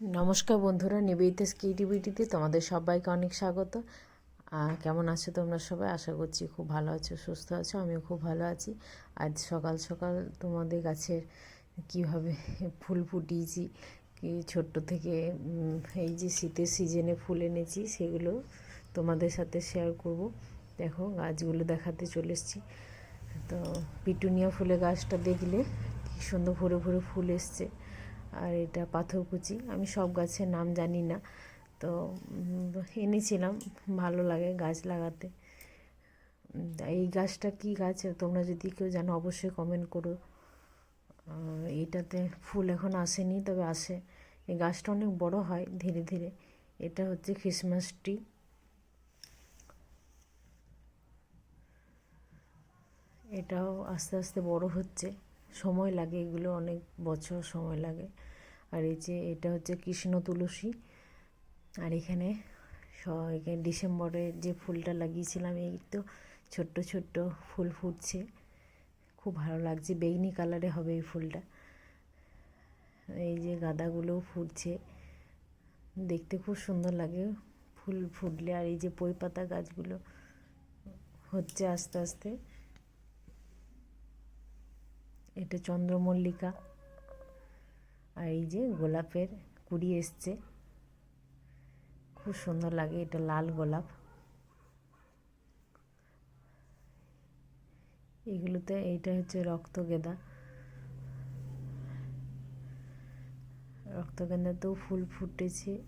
নমস্কার বন্ধুরা নিবেদিতা ক্রিয়েটিভিটিতে তোমাদের সবাইকে অনেক স্বাগত। কেমন আছো তোমরা সবাই? আশা করছি খুব ভালো আছো, সুস্থ আছো, আমিও খুব ভালো আছি। আজ সকাল সকাল তোমাদের গাছের কীভাবে ফুল ফুটিয়েছি, কি ছোট্ট থেকে এই যে শীতের সিজনে ফুল এনেছি, সেগুলো তোমাদের সাথে শেয়ার করব। দেখো, গাছগুলো দেখাতে চলে এসেছি। তো পিটুনিয়া ফুলের গাছটা দেখলে কি সুন্দর ভরে ভরে ফুল এসছে। আর এটা পাথরকুচি। আমি সব গাছের নাম জানি না। তো এনেছিলাম। ভালো লাগে গাছ লাগাতে। এই গাছটা কি গাছ? তোমরা যদি কেউ জানো, অবশ্যই কমেন্ট করো। এইটাতে ফুল এখন আসেনি, তবে আসে। এই গাছটা অনেক বড় হয় ধীরে ধীরে। এটা হচ্ছে খ্রিসমাস ট্রি এটাও আস্তে আস্তে বড় হচ্ছে। সময় লাগে, এগুলো অনেক বছর সময় লাগে। আর এই যে এটা হচ্ছে কৃষ্ণ তুলসী। আর এখানে ডিসেম্বরে যে ফুলটা লাগিয়েছিলাম, এই তো ছোট্ট ছোট্ট ফুল ফুটছে। খুব ভালো লাগছে, বেগনি কালারে হবে এই ফুলটা। এই যে গাঁদাগুলোও ফুটছে। দেখতে খুব সুন্দর লাগে, ফুল ফুটলে। আর এই যে পই পাতা গাছগুলো হচ্ছে আস্তে আস্তে। এটা চন্দ্রমল্লিকা। আর এই যে গোলাপের কুড়ি এসছে। খুব সুন্দর লাগে, এটা লাল গোলাপ। এগুলোতে এইটা হচ্ছে রক্তগেঁদা। রক্তগেঁদাতেও ফুল ফুটেছে,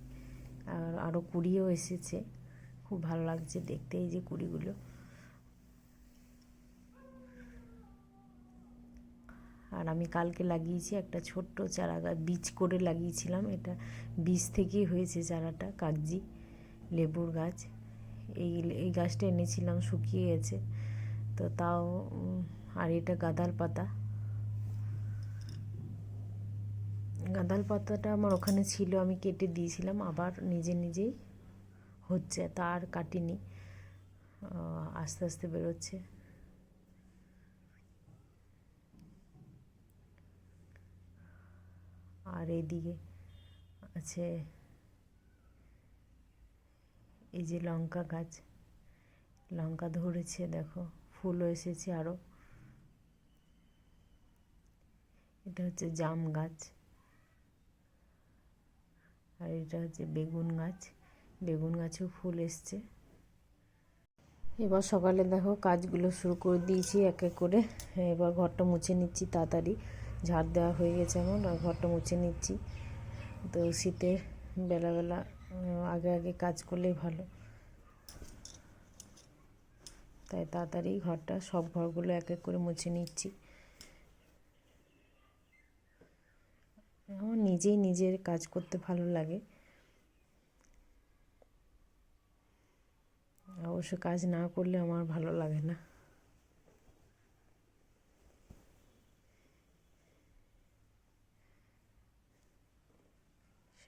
আর আরও কুড়িও এসেছে। খুব ভালো লাগছে দেখতে এই যে কুড়িগুলো। আর আমি কালকে লাগিয়েছি একটা ছোট্ট চারা বীজ করে লাগিয়েছিলাম। এটা বীজ থেকেই হয়েছে চারাটা, কাগজি, লেবুর গাছ। এই এই গাছটা এনেছিলাম, শুকিয়ে গেছে। তো তাও আর এটা গাঁদাল পাতা। গাঁদাল পাতাটা আমার ওখানে ছিল, আমি কেটে দিয়েছিলাম, আবার নিজে নিজেই হচ্ছে, তা আর কাটিনি। আস্তে আস্তে বেরোচ্ছে। আর এদিকে আছে এই যে লঙ্কা গাছ। লঙ্কা ধরেছে, দেখো, ফুলও এসেছে আরও এটা হচ্ছে জাম গাছ। আর এটা হচ্ছে বেগুন গাছ। বেগুন গাছেও ফুল এসছে। এবার সকালে দেখো কাজগুলো শুরু করে দিয়েছি এক এক করে। এবার ঘরটা মুছে নিচ্ছি তাড়াতাড়ি। ঝাড় দেওয়া হয়ে গেছে এখন, আর ঘরটা মুছে নিচ্ছি। তো শীতের বেলাবেলা আগে আগে কাজ করলেই ভালো। তাই তাড়াতাড়ি ঘরটা, সব ঘরগুলো এক এক করে মুছে নিচ্ছি। আমার নিজেই নিজের কাজ করতে ভালো লাগে। অবশ্য কাজ না করলে আমার ভালো লাগে না।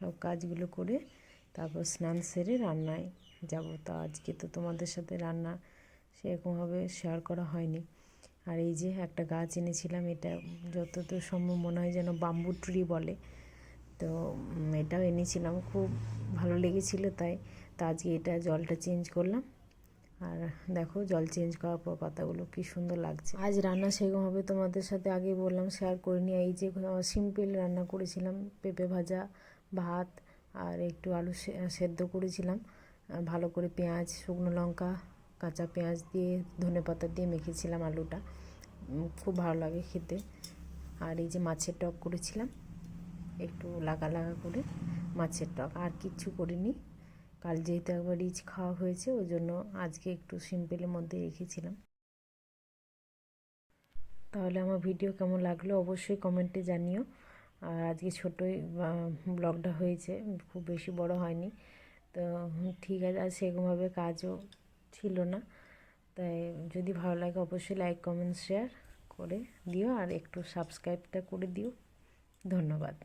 সব কাজগুলো করে তারপর স্নান সেরে রান্নায় যাব। তো আজকে তো তোমাদের সাথে রান্না সেরকমভাবে শেয়ার করা হয়নি। আর এই যে একটা গাছ এনেছিলাম, এটা যতদূর সম্ভব মনে হয় যেন বাম্বু ট্রি বলে। তো এটাও এনেছিলাম, খুব ভালো লেগেছিলো তাই। তো আজকে এটা জলটা চেঞ্জ করলাম। আর দেখো, জল চেঞ্জ করার পর পাতাগুলো কি সুন্দর লাগছে। আজ রান্না সেরকমভাবে তোমাদের সাথে আগে বললাম শেয়ার করে নিয়ে এই যে সিম্পল রান্না করেছিলাম, পেঁপে ভাজা ভাত আর একটু আলু সেদ্ধ করেছিলাম। ভালো করে পেঁয়াজ, শুকনো লঙ্কা, কাঁচা পেঁয়াজ দিয়ে ধনে পাতা দিয়ে মেখেছিলাম আলুটা। খুব ভালো লাগে খেতে। আর এই যে মাছের টক করেছিলাম, একটু লাগা লাগা করে মাছের টক। আর কিচ্ছু করিনি। কাল যেহেতু একবার রিচ খাওয়া হয়েছে, ওই জন্য আজকে একটু সিম্পলের মধ্যে রেখেছিলাম। তাহলে আমার ভিডিও কেমন লাগল অবশ্যই কমেন্টে জানিও। আর আজকে ছোটোই ব্লগটা হয়েছে, খুব বেশি বড় হয়নি। তো ঠিক আছে, আর সেরকমভাবে কাজও ছিল না। তাই যদি ভালো লাগে অবশ্যই লাইক, কমেন্ট, শেয়ার করে দিও, আর একটু সাবস্ক্রাইবটা করে দিও। ধন্যবাদ।